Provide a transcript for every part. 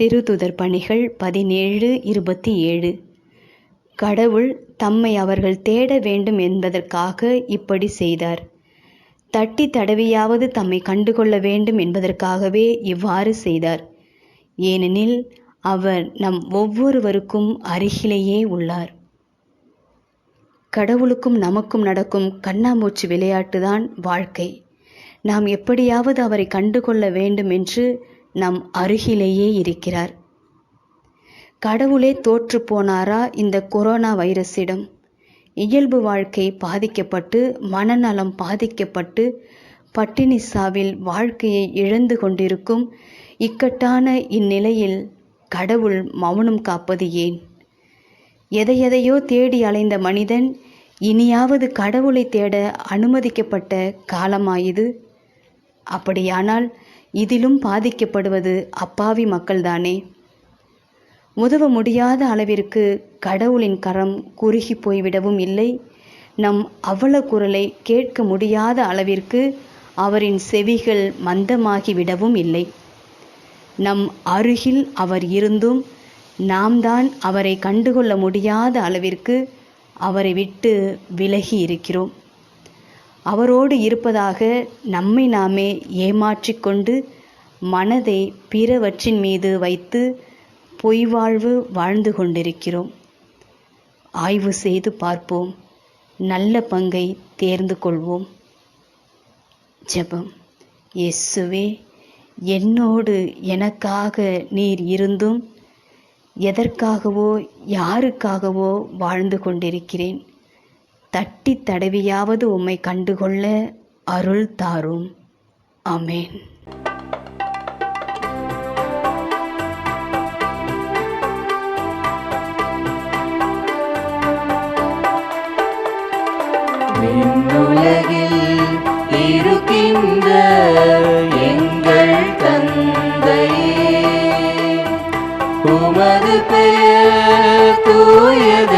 திருத்துதர் பணிகள் பதினேழு இருபத்தி ஏழு. கடவுள் தம்மை அவர்கள் தேட வேண்டும் என்பதற்காக இப்படி செய்தார். தட்டி தடவியாவது தம்மை கண்டுகொள்ள வேண்டும் என்பதற்காகவே இவ்வாறு செய்தார். ஏனெனில் அவர் நம் ஒவ்வொருவருக்கும் அருகிலேயே உள்ளார். கடவுளுக்கும் நமக்கும் நடக்கும் கண்ணாமூச்சி விளையாட்டுதான் வாழ்க்கை. நாம் எப்படியாவது அவரை கண்டுகொள்ள வேண்டும் என்று நம் அருகிலேயே இருக்கிறார். கடவுளே தோற்று போனாரா இந்த கொரோனா வைரஸிடம்? இயல்பு வாழ்க்கை பாதிக்கப்பட்டு மனநலம் பாதிக்கப்பட்டு பட்டினி சாவில் வாழ்க்கையை இழந்து கொண்டிருக்கும் இக்கட்டான இந்நிலையில் கடவுள் மௌனம் காப்பது ஏன்? எதையெதையோ தேடி அலைந்த மனிதன் இனியாவது கடவுளை தேட அனுமதிக்கப்பட்ட காலமாயுது. அப்படியானால் இதிலும் பாதிக்கப்படுவது அப்பாவி மக்கள்தானே? உதவ முடியாத அளவிற்கு கடவுளின் கரம் குறுகி போய்விடவும் இல்லை. நம் அவல குரலை கேட்க முடியாத அளவிற்கு அவரின் செவிகள் மந்தமாகிவிடவும் இல்லை. நம் அருகில் அவர் இருந்தும் நாம் தான் அவரை கண்டுகொள்ள முடியாத அளவிற்கு அவரை விட்டு விலகி இருக்கிறோம். அவரோடு இருப்பதாக நம்மை நாமே ஏமாற்றிக்கொண்டு மனதை பிறவற்றின் மீது வைத்து பொய் வாழ்வு வாழ்ந்து கொண்டிருக்கிறோம். ஆய்வு செய்து பார்ப்போம். நல்ல பங்கை தேர்ந்து கொள்வோம். ஜெபம். எஸ்ஸுவே என்னோடு எனக்காக நீர் இருந்தும் எதற்காகவோ யாருக்காகவோ வாழ்ந்து கொண்டிருக்கிறேன். தட்டி தடவியாவது உம்மை கண்டுகொள்ள அருள் தாரும். அமேன் உலகில் இருக்கின்ற எங்கள் தந்தையே உமது பெயர் தூயது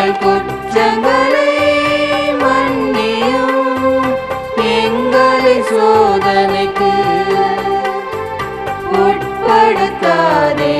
எங்கள் குற்றங்களை மன்னியும். எங்களை சோதனைக்கு உட்படுத்தாதே.